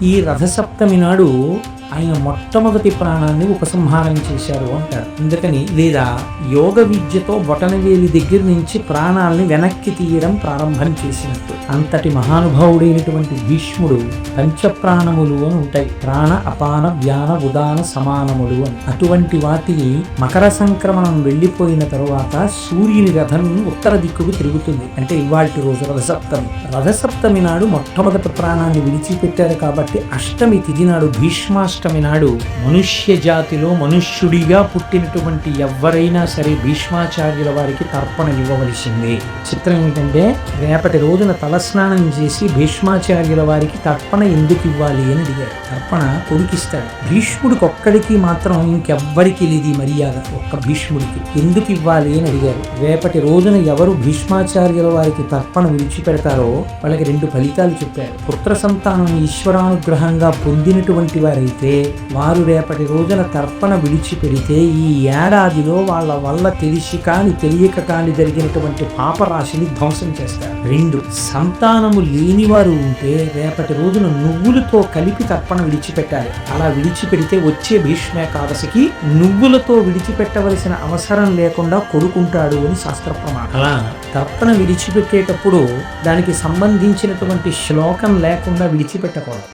ఈ రథసప్తమి నాడు ఆయన మొట్టమొదటి ప్రాణాన్ని ఉపసంహారం చేశారు అంటారు. అందుకని లేదా యోగ విద్యతో బొటనవేలి దగ్గర నుంచి ప్రాణాలని వెనక్కి తీయడం ప్రారంభం చేసినట్టు. అంతటి మహానుభావుడైనటువంటి భీష్ముడు పంచప్రాణములు అని ఉంటాయి. ప్రాణ అపాన వ్యాన ఉదాన సమానములు అని. అటువంటి వాటిని మకర సంక్రమణం వెళ్ళిపోయిన తరువాత సూర్యుని రథం ఉత్తర దిక్కుకు తిరుగుతుంది. అంటే ఇవాటి రోజు రథసప్తమి. రథసప్తమి నాడు మొట్టమొదటి ప్రాణాన్ని విడిచిపెట్టారు కాబట్టి అష్టమి తిథి నాడు భీష్మాష్టమి నాడు మనుష్య జాతిలో మనుష్యుడిగా పుట్టినటువంటి ఎవరైనా సరే భీష్మాచార్యుల వారికి తర్పణ ఇవ్వవలసిందే. చిత్రం ఏంటంటే రేపటి రోజున తలస్నానం చేసి భీష్మాచార్యుల వారికి తర్పణ ఎందుకు ఇవ్వాలి అని అడిగారు. తర్పణ కొడుకిస్తాడు. భీష్ముడికి ఒక్కడికి మాత్రం ఇంకెవ్వరికి లేదు మర్యాద. ఒక్క భీష్ముడికి ఎందుకు ఇవ్వాలి అని అడిగారు. రేపటి రోజున ఎవరు భీష్మాచార్యుల వారికి తర్పణ విడిచిపెడతారో వాళ్ళకి రెండు ఫలితాలు చెప్పారు. పుత్ర సంతానం ఈశ్వరానుగ్రహంగా పొందినటువంటి వారైతే వారు రేపటి రోజున తర్పణ విడిచిపెడితే ఈ ఏడాదిలో వాళ్ళ వల్ల తెలిసి కాని తెలియక కాని జరిగినటువంటి పాపరాశిని ధ్వంసం చేస్తారు. రెండు సంతానము లేని వారు ఉంటే రేపటి రోజున నువ్వులతో కలిపి తర్పణ విడిచిపెట్టాలి. అలా విడిచిపెడితే వచ్చే భీష్మేకాదశికి నువ్వులతో విడిచిపెట్టవలసిన అవసరం లేకుండా కొడుకుంటాడు అని శాస్త్ర ప్రమాణం. అలా తర్పణ విడిచిపెట్టేటప్పుడు దానికి సంబంధించినటువంటి శ్లోకం లేకుండా విడిచిపెట్టకూడదు.